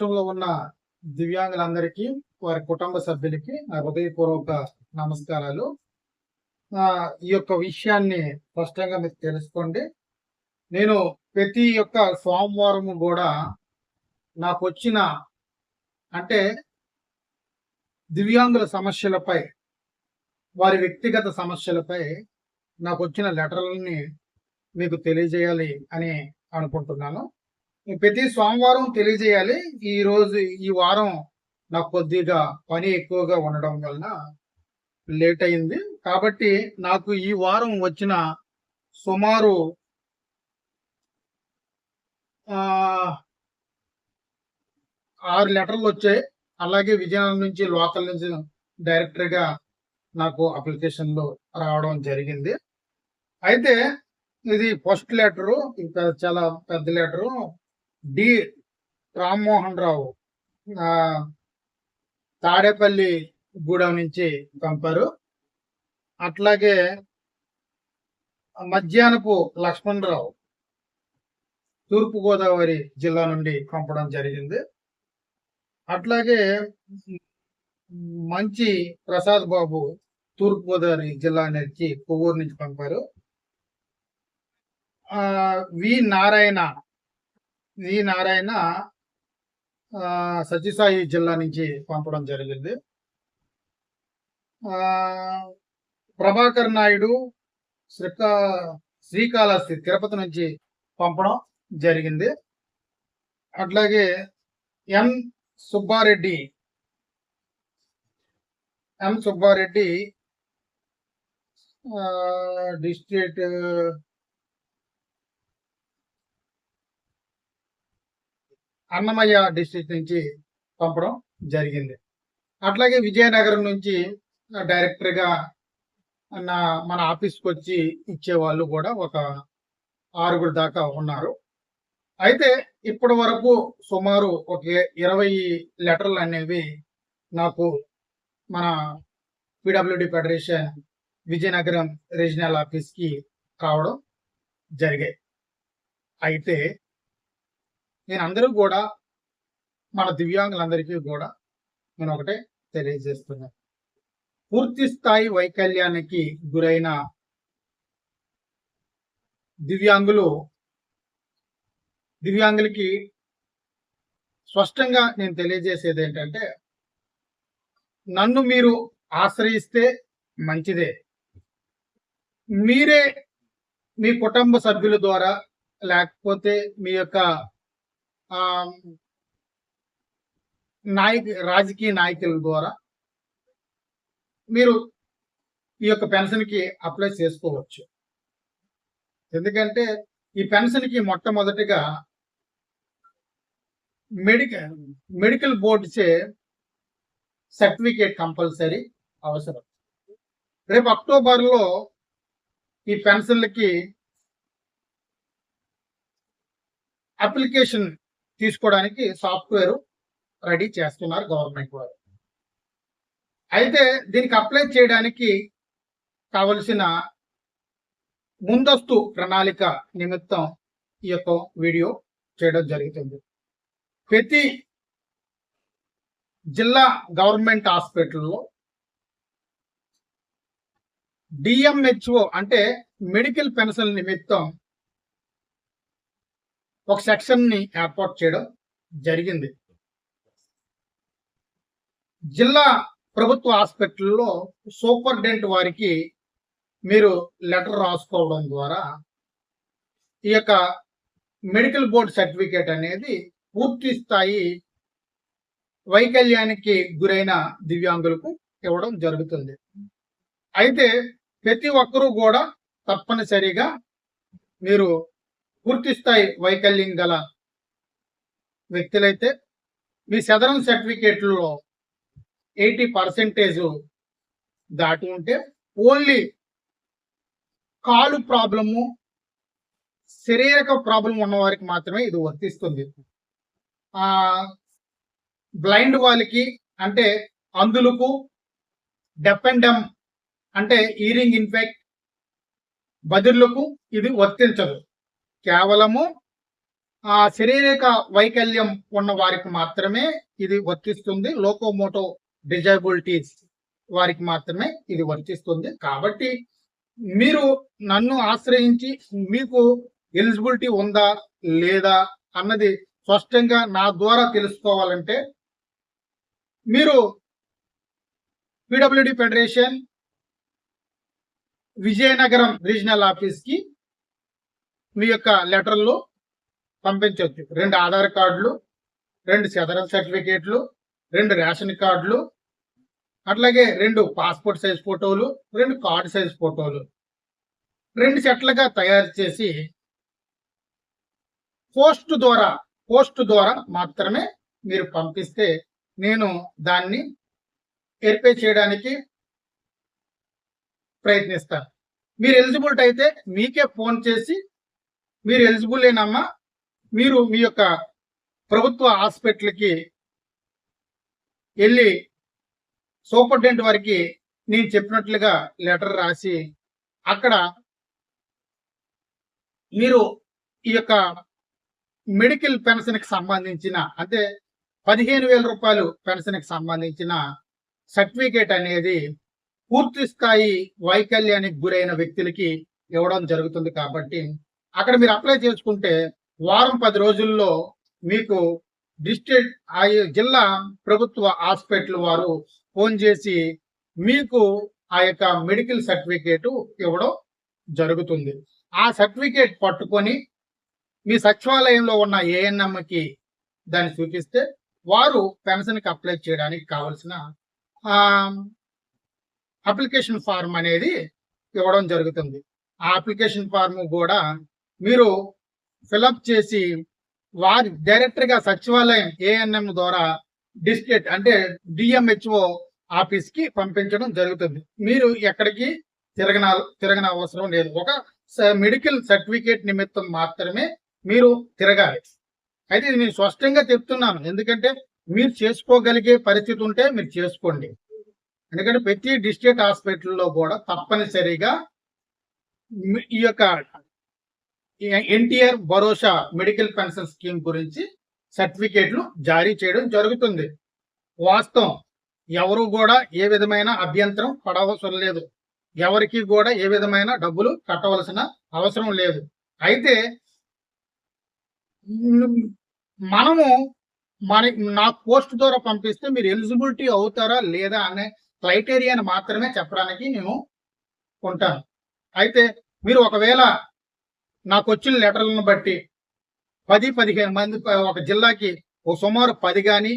రాష్ట్రంలో ఉన్న దివ్యాంగులందరికీ వారి కుటుంబ సభ్యులకి నా హృదయపూర్వక నమస్కారాలు. ఈ యొక్క విషయాన్ని స్పష్టంగా మీకు తెలుసుకోండి. నేను ప్రతి యొక్క సోమవారం కూడా నాకు వచ్చిన అంటే దివ్యాంగుల సమస్యలపై వారి వ్యక్తిగత సమస్యలపై నాకు వచ్చిన లెటర్లని మీకు తెలియజేయాలి అని అనుకుంటున్నాను. ప్రతి సోమవారం తెలియజేయాలి. ఈ రోజు ఈ వారం నాకు కొద్దిగా పని ఎక్కువగా ఉండడం వలన లేట్ అయింది. కాబట్టి నాకు ఈ వారం వచ్చిన సుమారు ఆరు లెటర్లు వచ్చాయి. అలాగే విజయనగరం నుంచి లోకల్ నుంచి డైరెక్టర్గా నాకు అప్లికేషన్లు రావడం జరిగింది. అయితే ఇది ఫస్ట్ లెటరు ఇంకా చాలా పెద్ద letter. D. Rammohan Rao Tadepalligudem నుంచి పంపారు. అట్లాగే మధ్యాహ్నపు లక్ష్మణరావు తూర్పుగోదావరి జిల్లా నుండి పంపడం జరిగింది. అట్లాగే మంచి ప్రసాద్ బాబు తూర్పుగోదావరి జిల్లా నుంచి కొవ్వూరు నుంచి పంపారు. వి. నారాయణ వి నారాయణ సత్యసాయి జిల్లా నుంచి పంపడం జరిగింది. ప్రభాకర్ నాయుడు శ్రీకా శ్రీకాళహస్తి తిరుపతి నుంచి పంపడం జరిగింది. అట్లాగే M Subba Reddy M Subba Reddy district Annamayya district నుంచి పంపడం జరిగింది. అట్లాగే విజయనగరం నుంచి డైరెక్టర్గా నా మన ఆఫీస్కి వచ్చి ఇచ్చే వాళ్ళు కూడా ఒక ఆరుగురు దాకా ఉన్నారు. అయితే ఇప్పటి వరకు సుమారు ఒక ఇరవై లెటర్లు అనేవి నాకు మన పిడబ్ల్యూడి ఫెడరేషన్ విజయనగరం రీజనల్ ఆఫీస్కి రావడం జరిగాయి. అయితే నేను అందరూ కూడా మన దివ్యాంగులందరికీ కూడా నేను ఒకటే తెలియజేస్తున్నాను పూర్తి స్థాయి వైకల్యానికి గురైన దివ్యాంగులు దివ్యాంగులకి స్పష్టంగా నేను తెలియజేసేది ఏంటంటే నన్ను మీరు ఆశ్రయిస్తే మంచిదే. మీరే మీ కుటుంబ సభ్యుల ద్వారా లేకపోతే మీ యొక్క నాయక రాజకీయ నాయకుల ద్వారా మీరు ఈ యొక్క పెన్షన్కి అప్లై చేసుకోవచ్చు. ఎందుకంటే ఈ పెన్షన్కి మొట్టమొదటిగా మెడికల్ మెడికల్ బోర్డుచే సర్టిఫికేట్ కంపల్సరీ అవసరం. రేపు అక్టోబర్లో ఈ పెన్షన్లకి అప్లికేషన్ తీసుకోవడానికి సాఫ్ట్వేర్ రెడీ చేస్తున్నారు గవర్నమెంట్ వారు. అయితే దీనికి అప్లై చేయడానికి కావలసిన ముందస్తు ప్రణాళిక నిమిత్తం ఈ యొక్క వీడియో చేయడం జరుగుతుంది. ప్రతి జిల్లా గవర్నమెంట్ హాస్పిటల్లో డిఎంహెచ్ఓ అంటే మెడికల్ పెన్షన్ నిమిత్తం ఒక సెక్షన్ని ఏర్పాటు చేయడం జరిగింది. జిల్లా ప్రభుత్వ హాస్పిటల్లో సూపర్డెంట్ వారికి మీరు లెటర్ రాసుకోవడం ద్వారా ఈ యొక్క మెడికల్ బోర్డ్ సర్టిఫికేట్ అనేది పూర్తి స్థాయి వైకల్యానికి గురైన దివ్యాంగులకు ఇవ్వడం జరుగుతుంది. అయితే ప్రతి ఒక్కరూ కూడా తప్పనిసరిగా మీరు పూర్తి స్థాయి వైకల్యం గల వ్యక్తులైతే మీ సదరం సర్టిఫికేట్లో ఎయిటీ పర్సెంటేజ్ దాటి ఉంటే ఓన్లీ కాలు ప్రాబ్లము శరీరక ప్రాబ్లం ఉన్నవారికి మాత్రమే ఇది వర్తిస్తుంది. బ్లైండ్ వాళ్ళకి అంటే అందులకు డెఫ్ అండ్ డమ్ అంటే ఈరింగ్ ఇన్ఫెక్ట్ బదిర్లకు ఇది వర్తించదు. కేవలము ఆ శారీరక వైకల్యం ఉన్న వారికి మాత్రమే ఇది వర్తిస్తుంది. లోకోమోటో డిజబిలిటీస్ వారికి మాత్రమే ఇది వర్తిస్తుంది. కాబట్టి మీరు నన్ను ఆశ్రయించి మీకు ఎలిజిబిలిటీ ఉందా లేదా అన్నది స్పష్టంగా నా ద్వారా తెలుసుకోవాలంటే మీరు పిడబ్ల్యూడి ఫెడరేషన్ విజయనగరం రీజనల్ ఆఫీస్కి మీ యొక్క లెటర్లు పంపించవచ్చు. రెండు ఆధార్ కార్డులు రెండు సెదరల్ సర్టిఫికేట్లు రెండు రేషన్ కార్డులు అట్లాగే రెండు పాస్పోర్ట్ సైజ్ ఫోటోలు రెండు కార్డు సైజ్ ఫోటోలు. రెండు సెట్లుగా తయారు చేసి పోస్ట్ ద్వారా పోస్ట్ ద్వారా మాత్రమే మీరు పంపిస్తే నేను దాన్ని వెరిఫై చేయడానికి ప్రయత్నిస్తాను. మీరు ఎలిజిబిలిటీ అయితే మీకే ఫోన్ చేసి మీరు ఎలిజిబుల్ ఏనమ్మా మీరు మీ యొక్క ప్రభుత్వ హాస్పిటల్కి వెళ్ళి సూపరింటెండెంట్ వారికి నేను చెప్పినట్లుగా లెటర్ రాసి అక్కడ మీరు ఈ యొక్క మెడికల్ పెన్షన్కి సంబంధించిన అంటే పదిహేను వేల రూపాయలు పెన్షన్కి సంబంధించిన సర్టిఫికేట్ అనేది పూర్తి స్థాయి వైకల్యానికి గురైన వ్యక్తులకి ఇవ్వడం జరుగుతుంది కాబట్టి అక్కడ మీరు అప్లై చేసుకుంటే వారం పది రోజుల్లో మీకు డిస్ట్రిక్ట్ ఆ జిల్లా ప్రభుత్వ హాస్పిటల్ వారు ఫోన్ చేసి మీకు ఆ యొక్క మెడికల్ సర్టిఫికేట్ ఇవ్వడం జరుగుతుంది. ఆ సర్టిఫికేట్ పట్టుకొని మీ సచివాలయంలో ఉన్న ఏఎన్ఎంకి దాన్ని చూపిస్తే వారు పెన్షన్కి అప్లై చేయడానికి కావలసిన అప్లికేషన్ ఫార్మ్ అనేది ఇవ్వడం జరుగుతుంది. ఆ అప్లికేషన్ ఫార్మ్ కూడా మీరు ఫిలప్ చేసి వారి డైరెక్టర్గా సచివాలయం ఏఎన్ఎం ద్వారా డిస్ట్రిక్ట్ అంటే డిఎంహెచ్ఓ ఆఫీస్కి పంపించడం జరుగుతుంది. మీరు ఎక్కడికి తిరగన తిరగన అవసరం లేదు. ఒక మెడికల్ సర్టిఫికేట్ నిమిత్తం మాత్రమే మీరు తిరగాలి. అయితే ఇది నేను స్పష్టంగా చెప్తున్నాను. ఎందుకంటే మీరు చేసుకోగలిగే పరిస్థితి ఉంటే మీరు చేసుకోండి. ఎందుకంటే ప్రతి డిస్ట్రిక్ట్ హాస్పిటల్లో కూడా తప్పనిసరిగా ఈ యొక్క ఎన్టీఆర్ భరోసా మెడికల్ పెన్షన్ స్కీమ్ గురించి సర్టిఫికేట్లు జారీ చేయడం జరుగుతుంది. వాస్తవం ఎవరు కూడా ఏ విధమైన అభ్యంతరం పడవసరం లేదు. ఎవరికి కూడా ఏ విధమైన డబ్బులు కట్టవలసిన అవసరం లేదు. అయితే మనము మన నా పోస్ట్ ద్వారా పంపిస్తే మీరు ఎలిజిబిలిటీ అవుతారా లేదా అనే క్రైటీరియాని మాత్రమే చెప్పడానికి నేను ఉంటాను. అయితే మీరు ఒకవేళ నాకు వచ్చిన లెటర్లను బట్టి పది పదిహేను మంది ఒక జిల్లాకి ఓ సుమారు పది కానీ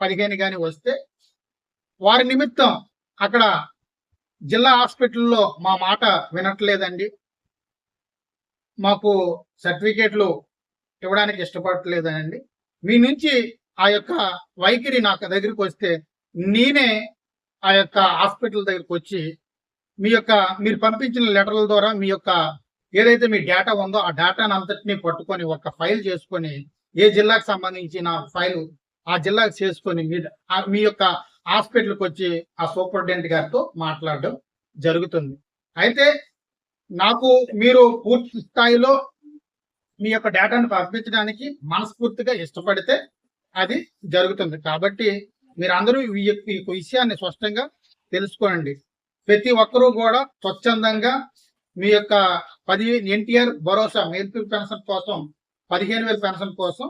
పదిహేను కానీ వస్తే వారి నిమిత్తం అక్కడ జిల్లా హాస్పిటల్లో మా మాట వినట్లేదండి. మాకు సర్టిఫికేట్లు ఇవ్వడానికి ఇష్టపడట్లేదండి మీ నుంచి ఆ యొక్క వైఖరి నాకు దగ్గరికి వస్తే నేనే ఆ యొక్క హాస్పిటల్ దగ్గరికి వచ్చి మీ యొక్క మీరు పంపించిన లెటర్ల ద్వారా మీ యొక్క ఏదైతే మీ డేటా ఉందో ఆ డేటాను అంతటిని పట్టుకొని ఒక ఫైల్ చేసుకొని ఏ జిల్లాకు సంబంధించిన ఫైల్ ఆ జిల్లాకు చేసుకొని మీ యొక్క హాస్పిటల్కి వచ్చి ఆ సూపరింటెండెంట్ గారితో మాట్లాడడం జరుగుతుంది. అయితే నాకు మీరు పూర్తి స్థాయిలో మీ యొక్క డేటాను పంపించడానికి మనస్ఫూర్తిగా ఇష్టపడితే అది జరుగుతుంది. కాబట్టి మీరందరూ ఈ యొక్క- ఈ విషయాన్ని స్పష్టంగా తెలుసుకోండి. ప్రతి ఒక్కరూ కూడా స్వచ్ఛందంగా మీ యొక్క పది ఎన్టీఆర్ భరోసా మెడికల్ పెన్షన్ కోసం పదిహేను వేల పెన్షన్ కోసం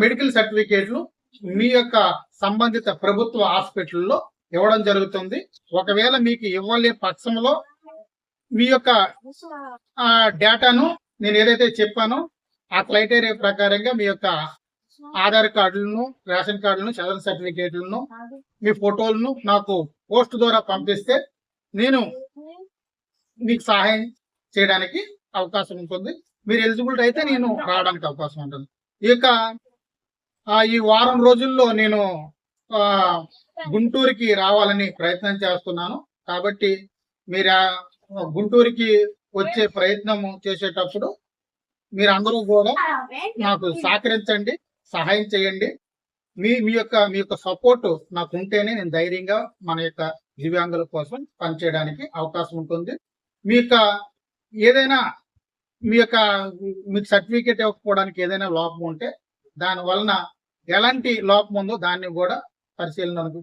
మెడికల్ సర్టిఫికేట్లు మీ యొక్క సంబంధిత ప్రభుత్వ హాస్పిటల్లో ఇవ్వడం జరుగుతుంది. ఒకవేళ మీకు ఇవ్వలే పక్షంలో మీ యొక్క డేటాను నేను ఏదైతే చెప్పానో ఆ క్రైటీరియా ప్రకారంగా మీ యొక్క ఆధార్ కార్డులను రేషన్ కార్డులను చదవని సర్టిఫికేట్లను మీ ఫోటోలను నాకు పోస్ట్ ద్వారా పంపిస్తే నేను మీకు సహాయం చేయడానికి అవకాశం ఉంటుంది. మీరు ఎలిజిబిలిటీ అయితే నేను రావడానికి అవకాశం ఉంటుంది. ఇక ఈ వారం రోజుల్లో నేను గుంటూరుకి రావాలని ప్రయత్నం చేస్తున్నాను. కాబట్టి మీరు గుంటూరుకి వచ్చే ప్రయత్నం చేసేటప్పుడు మీరు అందరూ కూడా నాకు సహకరించండి సహాయం చేయండి. మీ మీ యొక్క మీ యొక్క సపోర్ట్ నాకు ఉంటేనే నేను ధైర్యంగా మన యొక్క దివ్యాంగుల కోసం పనిచేయడానికి అవకాశం ఉంటుంది. మీ యొక్క ఏదైనా మీ యొక్క మీకు సర్టిఫికేట్ ఇవ్వకపోవడానికి ఏదైనా లోపం ఉంటే దాని వలన ఎలాంటి లోపం ఉందో దాన్ని కూడా పరిశీలనకు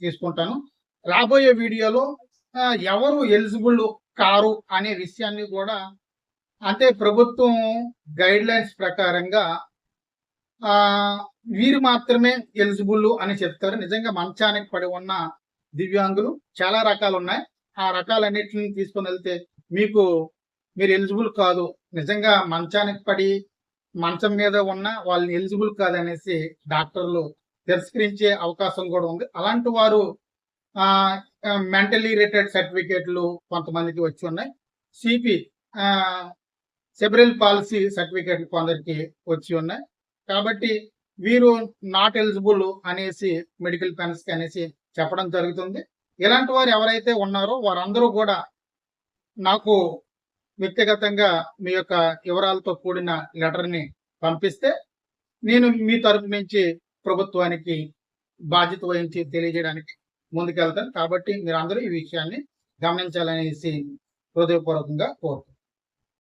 తీసుకుంటాను. రాబోయే వీడియోలో ఎవరు ఎలిజిబుల్ కారు అనే విషయాన్ని కూడా అంటే ప్రభుత్వం గైడ్ లైన్స్ ప్రకారంగా వీరు మాత్రమే ఎలిజిబుల్ అని చెప్తారు. నిజంగా మంచానికి పడి ఉన్న దివ్యాంగులు చాలా రకాలు ఉన్నాయి. ఆ రకాలన్నిటిని తీసుకొని వెళ్తే మీకు మీరు ఎలిజిబుల్ కాదు. నిజంగా మంచానికి పడి మంచం మీద ఉన్న వాళ్ళని ఎలిజిబుల్ కాదనేసి డాక్టర్లు తిరస్కరించే అవకాశం కూడా ఉంది. అలాంటి వారు మెంటలీ రిలేటెడ్ సర్టిఫికేట్లు కొంతమందికి వచ్చి ఉన్నాయి. సిపి సెబరల్ పాలసీ సర్టిఫికేట్లు కొందరికి వచ్చి ఉన్నాయి. కాబట్టి వీరు నాట్ ఎలిజిబుల్ అనేసి మెడికల్ పెన్స్కి అనేసి చెప్పడం జరుగుతుంది. ఇలాంటి వారు ఎవరైతే ఉన్నారో వారందరూ కూడా నాకు వ్యక్తిగతంగా మీ యొక్క వివరాలతో కూడిన లెటర్ని పంపిస్తే నేను మీ తరపు నుంచి ప్రభుత్వానికి బాధ్యత వహించి తెలియజేయడానికి ముందుకెళ్తాను. కాబట్టి మీరందరూ ఈ విషయాన్ని గమనించాలనేసి హృదయపూర్వకంగా కోరుతున్నాను